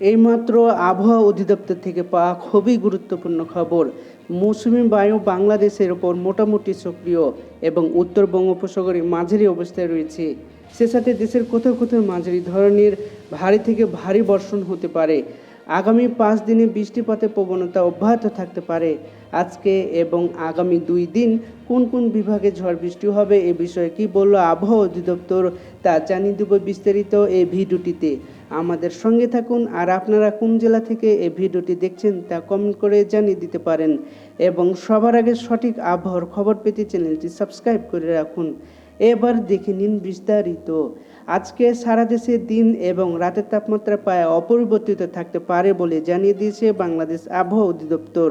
এইমাত্র আবহাওয়া অধিদপ্তর থেকে পাওয়া খুবই গুরুত্বপূর্ণ খবর। মৌসুমী বায়ু বাংলাদেশের ওপর মোটামুটি সক্রিয় এবং উত্তর বঙ্গোপসাগরে মাঝারি অবস্থায় রয়েছে। সে সাথে দেশের কোথাও কোথাও মাঝারি ধরনের ভারী থেকে ভারী বর্ষণ হতে পারে। আগামী পাঁচ দিনে বৃষ্টিপাতের প্রবণতা অব্যাহত থাকতে পারে আজকে এবং আগামী দুই দিন কোন কোন বিভাগে ঝড় বৃষ্টি হবে এ বিষয়ে কি বলল আবহাওয়া অধিদপ্তর তা জানিয়ে দেব বিস্তারিত এই ভিডিওটিতে। আমাদের সঙ্গে থাকুন আর আপনারা কোন জেলা থেকে এই ভিডিওটি দেখছেন তা কমেন্ট করে জানিয়ে দিতে পারেন। এবং সবার আগে সঠিক আবহাওয়ার খবর পেতে চ্যানেলটি সাবস্ক্রাইব করে রাখুন। এবার দেখে নিন বিস্তারিত। আজকে সারা দেশে দিন এবং রাতের তাপমাত্রা প্রায় অপরিবর্তিত থাকতে পারে বলে জানিয়ে দিয়েছে বাংলাদেশ আবহাওয়া অধিদপ্তর।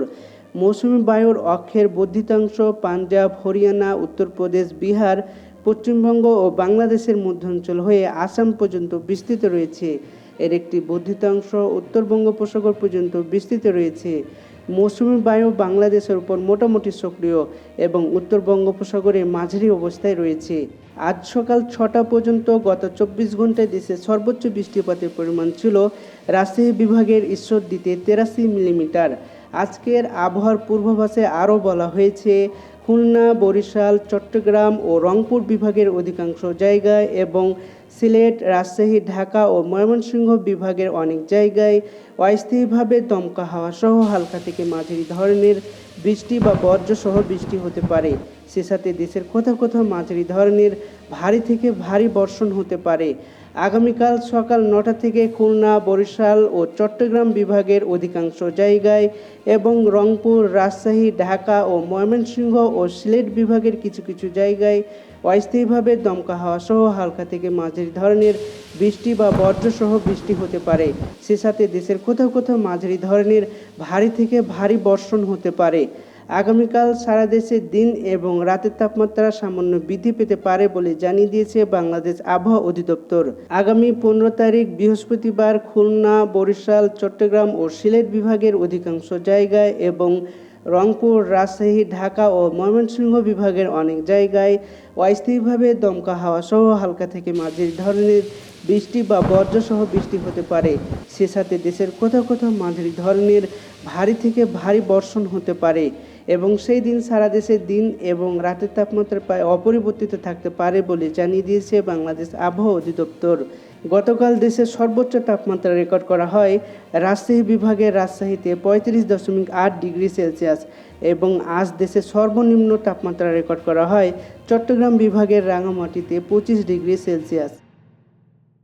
মৌসুমী বায়ুর অক্ষের বর্ধিতাংশ পাঞ্জাব, হরিয়ানা, উত্তরপ্রদেশ, বিহার পশ্চিমবঙ্গ ও বাংলাদেশের মধ্যাঞ্চল হয়ে আসাম পর্যন্ত বিস্তৃত রয়েছে। এর একটি বর্ধিতাংশ উত্তর বঙ্গোপসাগর পর্যন্ত বিস্তৃত রয়েছে। মৌসুমী বায়ু বাংলাদেশের উপর মোটামুটি সক্রিয় এবং উত্তর বঙ্গোপসাগরে মাঝারি অবস্থায় রয়েছে। আজ সকাল ছটা পর্যন্ত গত চব্বিশ ঘন্টায় দেশে সর্বোচ্চ বৃষ্টিপাতের পরিমাণ ছিল রাজশাহী বিভাগের ঈশ্বরদীতে তেরাশি মিলিমিটার। আজকের আবহাওয়ার পূর্বাভাসে আরও বলা হয়েছে খুলনা বরিশাল চট্টগ্রাম ও রংপুর বিভাগের অধিকাংশ জায়গায় এবং সিলেট, রাজশাহী, ঢাকা ও ময়মনসিংহ বিভাগের অনেক জায়গায় অস্থায়ীভাবে দমকা হাওয়া সহ হালকা থেকে মাঝারি ধরনের বৃষ্টি বা বজ্রসহ বৃষ্টি হতে পারে। সে সাথে দেশের কোথাও কোথাও মাঝারি ধরনের ভারী থেকে ভারী বর্ষণ হতে পারে। আগামীকাল সকাল নটা থেকে খুলনা, বরিশাল ও চট্টগ্রাম বিভাগের অধিকাংশ জায়গায় এবং রংপুর, রাজশাহী, ঢাকা ও ময়মনসিংহ ও সিলেট বিভাগের কিছু কিছু জায়গায় অস্থায়ীভাবে দমকা হাওয়া সহ হালকা থেকে মাঝারি ধরনের বৃষ্টি বা বজ্রসহ বৃষ্টি হতে পারে। সে সাথে দেশের কোথাও কোথাও মাঝারি ধরনের ভারী থেকে ভারী বর্ষণ হতে পারে। আগামীকাল সারা দেশে দিন এবং রাতের তাপমাত্রা সামান্য বৃদ্ধি পেতে পারে বলে জানিয়ে দিয়েছে বাংলাদেশ আবহাওয়া অধিদপ্তর। আগামী পনেরো তারিখ বৃহস্পতিবার খুলনা, বরিশাল, চট্টগ্রাম ও সিলেট বিভাগের অধিকাংশ জায়গায় এবং রংপুর, রাজশাহী, ঢাকা ও ময়মনসিংহ বিভাগের অনেক জায়গায় অস্থায়ীভাবে দমকা হাওয়া সহ হালকা থেকে মাঝারি ধরনের বৃষ্টি বা বর্জ্যসহ বৃষ্টি হতে পারে। সে সাথে দেশের কোথাও কোথাও মাঝারি ধরনের ভারী থেকে ভারী বর্ষণ হতে পারে। এবং সেই দিন সারা দেশে দিন এবং রাতের তাপমাত্রা প্রায় অপরিবর্তিত থাকতে পারে বলে জানিয়ে দিয়েছে বাংলাদেশ আবহাওয়া অধিদপ্তর। গতকাল দেশের সর্বোচ্চ তাপমাত্রা রেকর্ড করা হয় রাজশাহী বিভাগের রাজশাহীতে পঁয়ত্রিশ দশমিক আট ডিগ্রি সেলসিয়াস এবং আজ দেশের সর্বনিম্ন তাপমাত্রা রেকর্ড করা হয় চট্টগ্রাম বিভাগের রাঙামাটিতে পঁচিশ ডিগ্রি সেলসিয়াস।